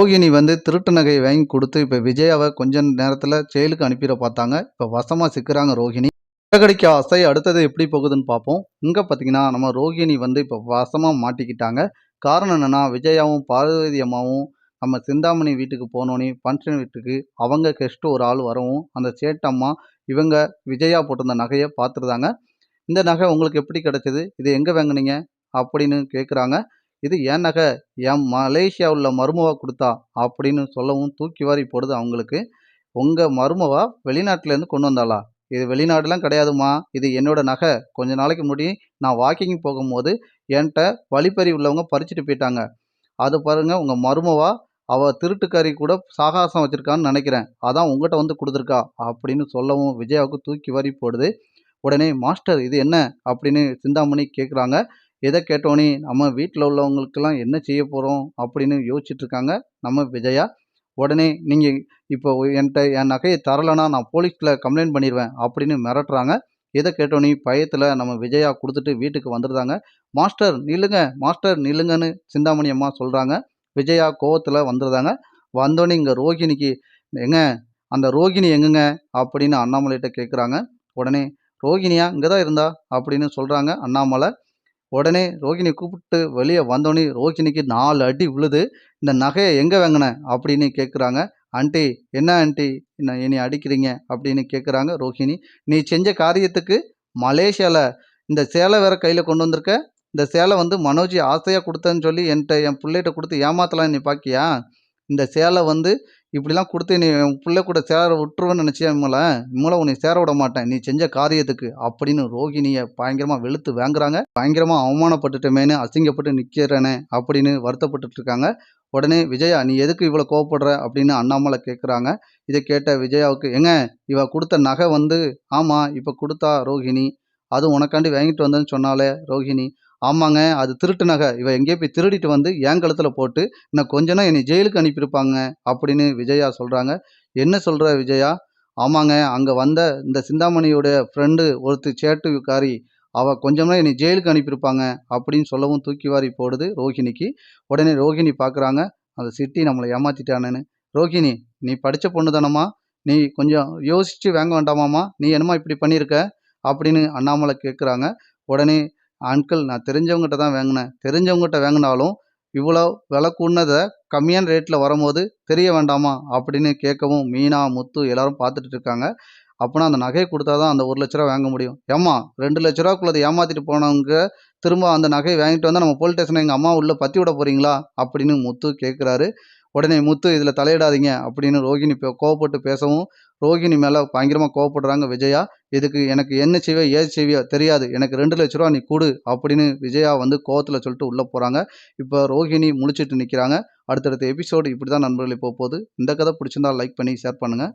ரோகிணி வந்து திருட்டு நகையை வாங்கி கொடுத்து இப்போ விஜயாவை கொஞ்ச நேரத்தில் ஜெயிலுக்கு அனுப்பிட பார்த்தாங்க. இப்போ வசமாக சிக்கிறாங்க ரோகிணி. சிறகடிக்க ஆசை அடுத்தது எப்படி போகுதுன்னு பார்ப்போம். இங்கே பார்த்தீங்கன்னா நம்ம ரோகிணி வந்து இப்போ வசமாக மாட்டிக்கிட்டாங்க. காரணம் என்னென்னா விஜயாவும் பார்வதி அம்மாவும் நம்ம சிந்தாமணி வீட்டுக்கு போனோன்னே ஃபங்க்ஷன் வீட்டுக்கு அவங்க கெஸ்ட்டு ஒரு ஆள் வரவும் அந்த சேட்டம்மா இவங்க விஜயா போட்டிருந்த நகையை பார்த்துருந்தாங்க. இந்த நகை உங்களுக்கு எப்படி கிடச்சிது? இது எங்கே வாங்குனீங்க? அப்படின்னு கேட்குறாங்க இது ஏன் நகை? என் மலேசியா உள்ள மருமவா கொடுத்தா? அப்படின்னு சொல்லவும் தூக்கி வாரி போடுது அவங்களுக்கு. உங்கள் மருமவா வெளிநாட்டிலேருந்து கொண்டு வந்தாளா? இது வெளிநாடுலாம் கிடையாதும்மா. இது என்னோட நகை. கொஞ்ச நாளைக்கு முன்னாடி நான் வாக்கிங் போகும்போது என்கிட்ட வழிப்பறி உள்ளவங்க பறிச்சுட்டு போயிட்டாங்க. அது பாருங்க உங்கள் மருமவா அவள் திருட்டுக்காரி கூட சாகாசம் வச்சுருக்கான்னு நினைக்கிறேன். அதான் உங்கள்கிட்ட வந்து கொடுத்துருக்கா. அப்படின்னு சொல்லவும் விஜயாவுக்கு தூக்கி வாரி போடுது. உடனே மாஸ்டர் இது என்ன? அப்படின்னு சிந்தாமணி கேட்குறாங்க இதை கேட்டோன்னே நம்ம வீட்டில் உள்ளவங்களுக்கெல்லாம் என்ன செய்ய போகிறோம் அப்படின்னு யோசிச்சுட்டு இருக்காங்க நம்ம விஜயா. உடனே நீங்கள் இப்போ என்கிட்ட என் நகையை தரலைன்னா நான் போலீஸில் கம்ப்ளைண்ட் பண்ணிடுவேன் அப்படின்னு மிரட்டுறாங்க. இதை கேட்டோன்னே பயத்தில் நம்ம விஜயா கொடுத்துட்டு வீட்டுக்கு வந்துடுறாங்க. மாஸ்டர் நில்லுங்க மாஸ்டர் நில்லுங்கன்னு சிந்தாமணி அம்மா சொல்கிறாங்க விஜயா கோவத்தில் வந்துடுறாங்க. வந்தோடனே இங்கே ரோகிணிக்கு எங்க அந்த ரோகிணி எங்கங்க? அப்படின்னு அண்ணாமலைகிட்ட கேட்குறாங்க உடனே ரோகிணியா இங்கே தான் இருந்தா? அப்படின்னு சொல்கிறாங்க அண்ணாமலை. உடனே ரோகிணி கூப்பிட்டு வெளியே வந்தோடனே ரோகிணிக்கு நாலு அடி விழுது இந்த நகையை எங்கே வாங்கின? அப்படின்னு கேட்குறாங்க ஆண்டி என்ன ஆண்டி? என்ன என்னை அடிக்கிறீங்க? அப்படின்னு கேட்குறாங்க ரோஹிணி நீ செஞ்ச காரியத்துக்கு மலேசியாவில் இந்த சேலை வேற கையில் கொண்டு வந்திருக்க? இந்த சேலை வந்து மனோஜி ஆசையாக கொடுத்தேன்னு சொல்லி என்கிட்ட என் பிள்ளைகிட்ட கொடுத்து ஏமாத்தலாம் நீ பாக்கியா? இந்த சேலை வந்து இப்படிலாம் கொடுத்து நீ என் பிள்ளை கூட சேர விட்டுருவேன்னு நினச்சியா இம்மலை இம்மலை உன்னை சேர விட மாட்டேன். நீ செஞ்ச காரியத்துக்கு அப்படின்னு ரோகிணியை பயங்கரமாக வெளுத்து வாங்குறாங்க. பயங்கரமாக அவமானப்பட்டுட்டமேனு அசிங்கப்பட்டு நிற்கிறேனே அப்படின்னு வருத்தப்பட்டுட்டு இருக்காங்க உடனே விஜயா நீ எதுக்கு இவ்வளோ கோவப்படுற? அப்படின்னு அண்ணாமலை கேட்குறாங்க இதை கேட்ட விஜயாவுக்கு எங்க இவ கொடுத்த நகை வந்து ஆமாம் இப்போ கொடுத்தா ரோஹிணி அது உனக்காண்டி வாங்கிட்டு வந்தேன்னு சொன்னாலே ரோஹிணி ஆமாங்க அது திருட்டு நகை இவன் எங்கேயோ போய் திருடிட்டு வந்து என் கழுத்தில் போட்டு இன்னும் கொஞ்சம் என்னை ஜெயிலுக்கு அனுப்பியிருப்பாங்க அப்படின்னு விஜயா சொல்கிறாங்க என்ன சொல்கிற விஜயா? ஆமாங்க அங்கே வந்த இந்த சிந்தாமணியோடைய ஃப்ரெண்டு ஒருத்தர் சேட்டுக்காரி அவள் கொஞ்சம்னா என்னை ஜெயிலுக்கு அனுப்பியிருப்பாங்க அப்படின்னு சொல்லவும் தூக்கி வாரி போடுது ரோஹிணிக்கு. உடனே ரோஹிணி பார்க்குறாங்க அந்த சிட்டி நம்மளை ஏமாத்திட்டானேன்னு. ரோஹிணி நீ படித்த பொண்ணு தானம்மா நீ கொஞ்சம் யோசித்து வாங்க வேண்டாமாம்மா? நீ என்னம்மா இப்படி பண்ணியிருக்க? அப்படின்னு அண்ணாமலை கேட்குறாங்க உடனே அங்கிள் நான் தெரிஞ்சவங்ககிட்ட தான் வாங்கினேன். தெரிஞ்சவங்ககிட்ட வாங்கினாலும் இவ்வளோ விலை கூடினதை கம்மியான ரேட்டில் வரும்போது தெரிய வேண்டாமா? அப்படின்னு கேட்கவும் மீனா முத்து எல்லாரும் பார்த்துட்டு இருக்காங்க. அப்போனா அந்த நகையை கொடுத்தா தான் அந்த ஒரு லட்ச ரூபா வாங்க முடியும். ஏம்மா ரெண்டு லட்ச ரூபாக்குள்ளதை ஏமாற்றிட்டு போனவங்க திரும்ப அந்த நகையை வாங்கிட்டு வந்தால் நம்ம போலீஸ் ஸ்டேஷனில் எங்கள் அம்மா உள்ளே பற்றி விட போகிறீங்களா அப்படின்னு முத்து கேட்குறாரு. உடனே முத்து இதில் தலையிடாதீங்க அப்படின்னு ரோகிணி பே- கோவப்பட்டு பேசவும் ரோகிணி மேலே பயங்கரமாக கோவப்படுறாங்க விஜயா இதுக்கு எனக்கு என்ன செய்வியோ ஏது செய்வியோ தெரியாது. எனக்கு ரெண்டு லட்ச ரூபா நீ கொடு அப்படின்னு விஜயா வந்து கோவத்தில் சொல்லிட்டு உள்ளே போகிறாங்க இப்போ ரோகிணி முழிச்சிட்டு நிற்கிறாங்க அடுத்தடுத்த எபிசோடு இப்படி தான் நண்பர்கள் போக போகுது இந்த கதை பிடிச்சிருந்தா லைக் பண்ணி ஷேர் பண்ணுங்கள்